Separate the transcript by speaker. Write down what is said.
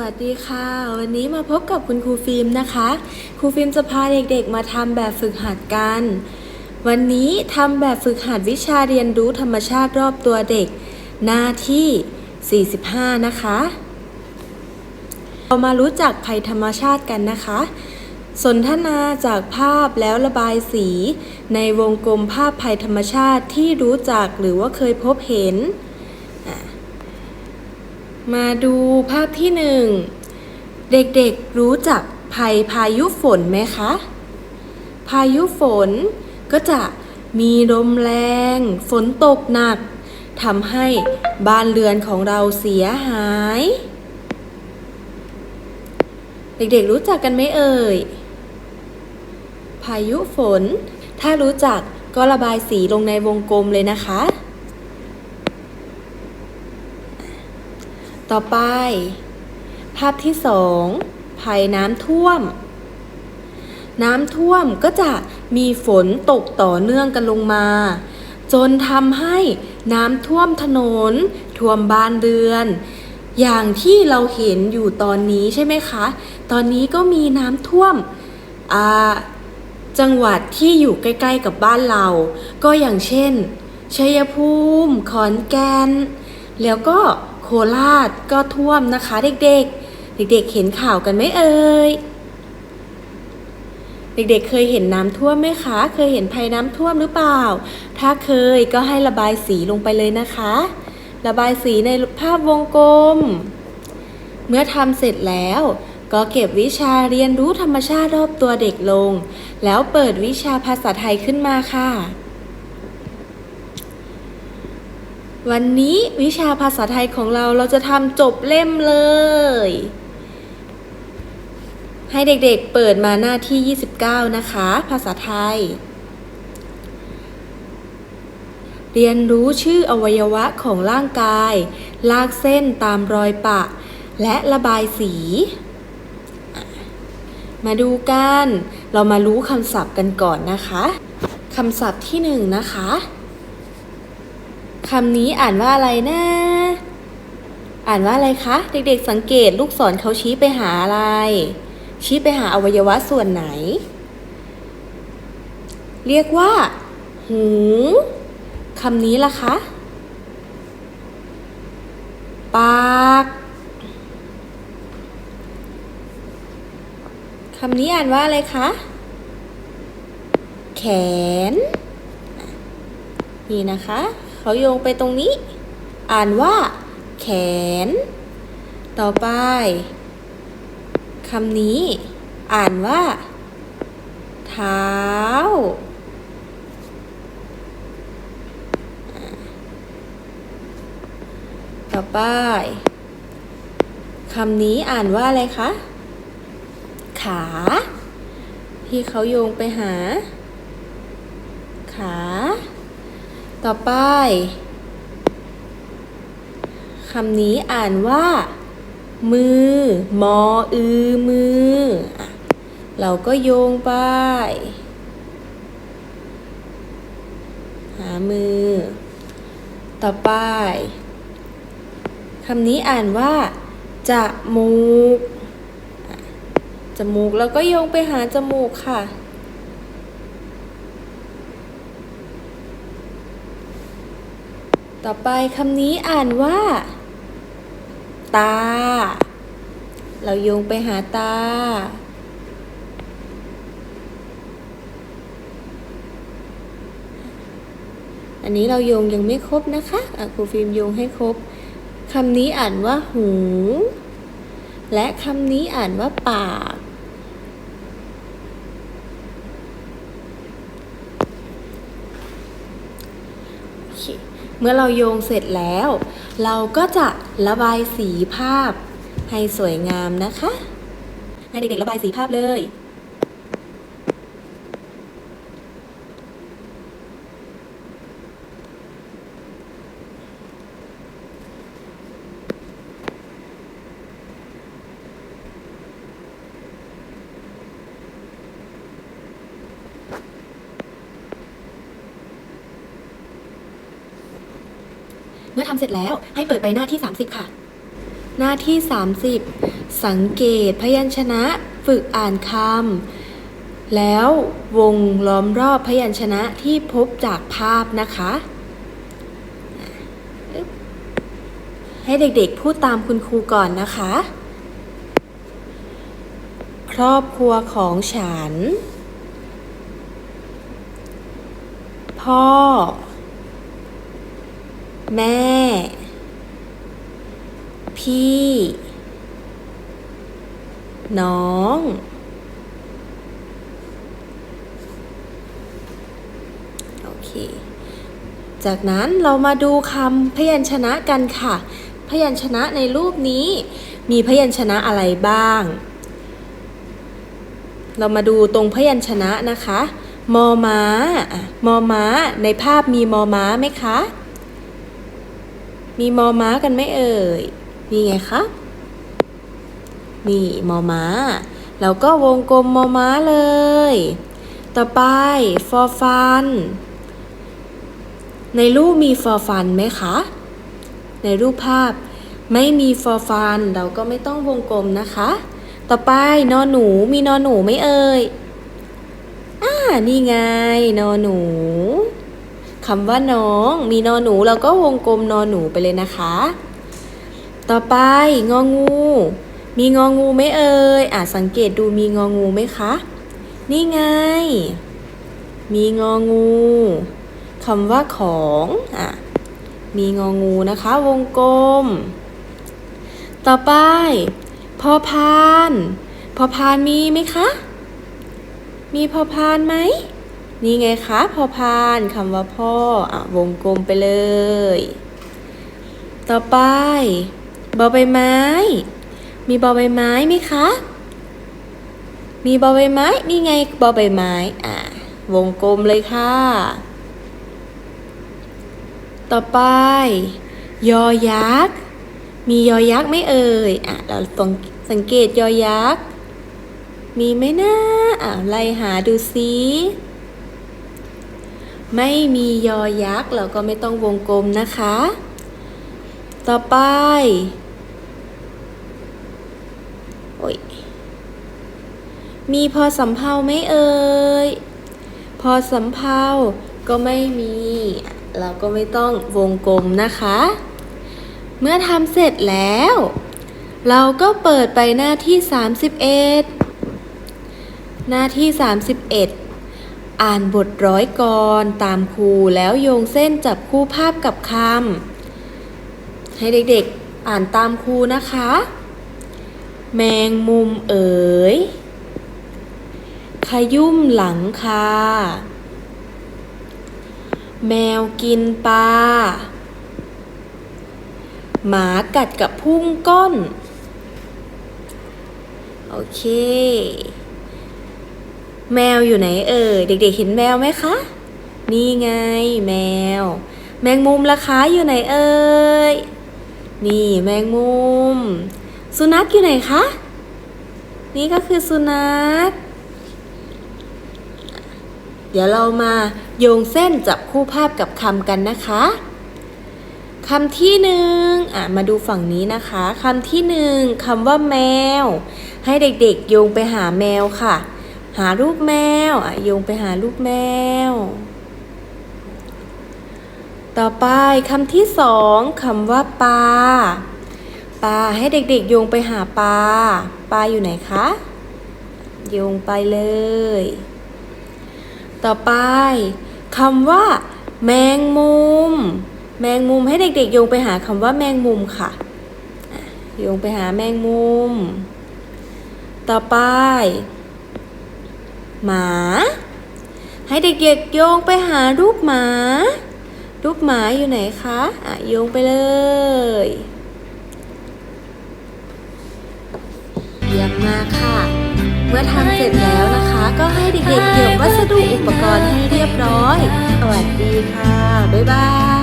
Speaker 1: วัสดีค่ะ วันนี้มาพบกับคุณครูฟิล์มนะคะ ครูฟิล์มจะพาเด็กๆ มาทำแบบฝึกหัดกัน วันนี้ทำแบบฝึกหัดวิชาเรียนรู้ธรรมชาติรอบตัวเด็ก หน้าที่ 45 นะคะ เรามารู้จักภัยธรรมชาติกันนะคะ สนทนาจากภาพแล้วระบายสี ในวงกลมภาพภัยธรรมชาติที่รู้จักหรือว่าเคยพบเห็น มาดูภาพที่หนึ่ง เด็กๆรู้จักภัยพายุฝนไหมคะ พายุฝนก็จะมีลมแรง ฝนตกหนักทำให้บ้านเรือนของเราเสียหาย เด็กๆรู้จักกันไหมเอ่ย พายุฝน ถ้ารู้จักก็ระบายสีลงในวงกลมเลยนะคะ ต่อไป ภาพที่สองภัยน้ำท่วม น้ำท่วมก็จะมีฝนตกต่อเนื่องกันลงมา จนทำให้น้ำท่วมถนน ท่วมบ้านเรือน อย่างที่เราเห็นอยู่ตอนนี้ใช่ไหมคะ ตอนนี้ก็มีน้ำท่วมจังหวัดที่อยู่ใกล้ ๆ กับบ้านเรา ก็อย่างเช่น ชัยภูมิ ขอนแก่น แล้วก็ ราชก็ท่วมนะคะ เด็กๆ เด็กๆ เห็นข่าวกันไหมเอ่ย เด็กๆ เคยเห็นน้ำท่วมไหมคะ เคยเห็นภัยน้ำท่วมหรือเปล่า ถ้าเคยก็ให้ระบายสีลงไปเลยนะคะ ระบายสีในภาพวงกลม เมื่อทำเสร็จแล้วก็เก็บวิชาเรียนรู้ธรรมชาติรอบตัวเด็กลง แล้วเปิดวิชาภาษาไทยขึ้นมาค่ะ วันนี้วิชาภาษาไทยของเราเราจะทำจบเล่มเลย ให้เด็กๆเปิดมาหน้าที่ 29 นะคะ ภาษาไทย เรียนรู้ชื่ออวัยวะของร่างกาย ลากเส้นตามรอยปะ และระบายสี มาดูกัน เรามารู้คำศัพท์กันก่อนนะคะ คำศัพท์ที่หนึ่งนะคะ คำนี้อ่านว่าอะไรนะ อ่านว่าอะไรคะ เด็กๆสังเกตลูกศรเขาชี้ไปหาอะไร ชี้ไปหาอวัยวะส่วนไหน เรียกว่า หูคำนี้ล่ะคะ ปาก คำนี้อ่านว่าอะไรคะ แขน นี่นะคะ เขาโยงไปตรงนี้ อ่านว่า แขน ต่อไปคำนี้ อ่านว่า เท้า ต่อไปคำนี้อ่านว่าอะไรคะ ขา ที่เขาโยงไปหา ขา ต่อไปคำนี้อ่านว่า มือ มอ อือ มือ เราก็โยงไป หามือ ต่อไปคำนี้อ่านว่าจมูก จมูกเราก็โยงไปหาจมูกค่ะ ต่อไปคำนี้อ่านว่า ตา เราโยงไปหาตา อันนี้เราโยงยังไม่ครบนะคะะครูฟิล์มโยงให้ครบคำนี้อ่านว่าหู และคำนี้อ่านว่าปาก โอเค เมื่อเราโยงเสร็จแล้ว เราก็จะระบายสีภาพให้สวยงามนะคะ ให้เด็กๆระบายสีภาพเลย เมื่อทำเสร็จแล้วให้เปิดไปหน้าที่ 30 ค่ะ หน้าที่ 30 สังเกตพยัญชนะฝึกอ่านคำแล้ววงล้อมรอบพยัญชนะที่พบจากภาพนะคะ ให้เด็กๆพูดตามคุณครูก่อนนะคะ ครอบครัวของฉัน พ่อ แม่ พี่ น้อง โอเค จากนั้นเรามาดูคำพยัญชนะกันค่ะ พยัญชนะในรูปนี้ มีพยัญชนะอะไรบ้าง เรามาดูตรงพยัญชนะนะคะ มอม้ามอม้า ในภาพมีมอม้าไหมคะ มีมอม้ากันไหมเอ่ยมีไงคะ นี่มอม้า แล้วก็วงกลมมอม้าเลย ต่อไปฟอฟัน ในรูปมีฟอฟันไหมคะ ในรูปภาพไม่มีฟอฟัน เราก็ไม่ต้องวงกลมนะคะ ต่อไปนอหนูมีนอหนูไหมเอ่ย อ่า นี่ไงนอหนู คำว่าน้อง มีนอหนูเราก็วงกลมนอหนูไปเลยนะคะ ต่อไปงองู มีงองูไหมเอ่ยอ่าสังเกตดูมีงองูไหมคะ นี่ไง มีงองูคำว่าของอะมีงองูนะคะ วงกลม ต่อไปพอพาน พอพานมีไหมคะ มีพอพานไหม นี่ไงคะพอพานคำว่าพ่ออะวงกลมไปเลย ต่อไปบอใบไม้ มีบอใบไม้ไหมคะ มีบอใบไม้ นี่ไงบอใบไม้ อะวงกลมเลยค่ะ ต่อไป ยอยักษ์ มียอยักษ์ไม่เอ่ย อะ เราต้องสังเกตยอยักษ์ มีไหมนะอะไล่หาดูซิ ไม่มียอยักษ์เราก็ไม่ต้องวงกลมนะคะ ต่อไป โอ้ย มีพอสำเพาไหมเอ่ย พอสำเพาก็ไม่มี เราก็ไม่ต้องวงกลมนะคะ เมื่อทำเสร็จแล้ว เราก็เปิดไปหน้าที่ 31 หน้าที่ 31 อ่านบทร้อยกรตามครูแล้วโยงเส้นจับคู่ภาพกับคำให้เด็กๆอ่านตามครูนะคะ แมงมุมเอ๋ย ขยุ่มหลังคา แมวกินปลา หมากัดกับพุ่งก้น โอเค แมวอยู่ไหนเอ่ยเด็กๆเห็นแมวไหมคะ นี่ไงแมว แมงมุมราคาอยู่ไหนเอ่ยนี่แมงมุม สุนัขอยู่ไหนคะ นี่ก็คือสุนัขเดี๋ยวเรามาโยงเส้นจับคู่ภาพกับคำกันนะคะคำที่หนึ่งอะมาดูฝั่งนี้นะคะคำที่หนึ่งคำว่าแมว ให้เด็กๆโยงไปหาแมวค่ะ หารูปแมวอะโยงไปหารูปแมว ต่อไปคำที่สองคำว่าปลาปลาให้เด็กๆ โยงไปหาปลาปลาอยู่ไหนคะ โยงไปเลย ต่อไปคำว่า แมงมุม แมงมุมให้เด็กๆ โยงไปหาคำว่าแมงมุมค่ะอะโยงไปหาแมงมุม ต่อไป หมา ให้เด็กๆโยงไปหารูปหมา รูปหมาอยู่ไหนคะอะโยงไปเลยเยี่ยมมากค่ะ เมื่อทำเสร็จแล้วนะคะ ก็ให้เด็กๆเก็บวัสดุอุปกรณ์ให้เรียบร้อย สวัสดีค่ะ บ๊ายบาย